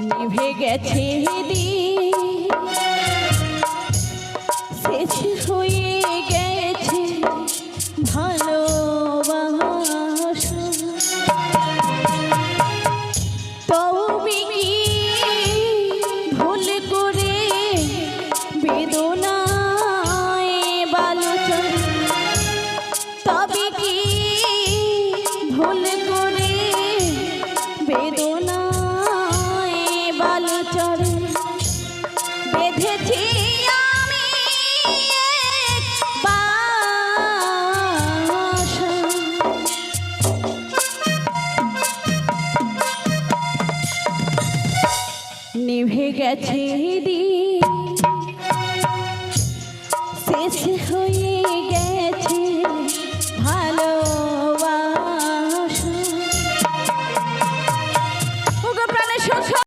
নিভে গেছে শেষ হয়ে গেছে তবে ভুল করে বালুচন তবে কি ভুল করে বেদনায় বালুচরে বেঁধেছি আমি নিভে গেছে দিন। শেষ হয়ে গেছে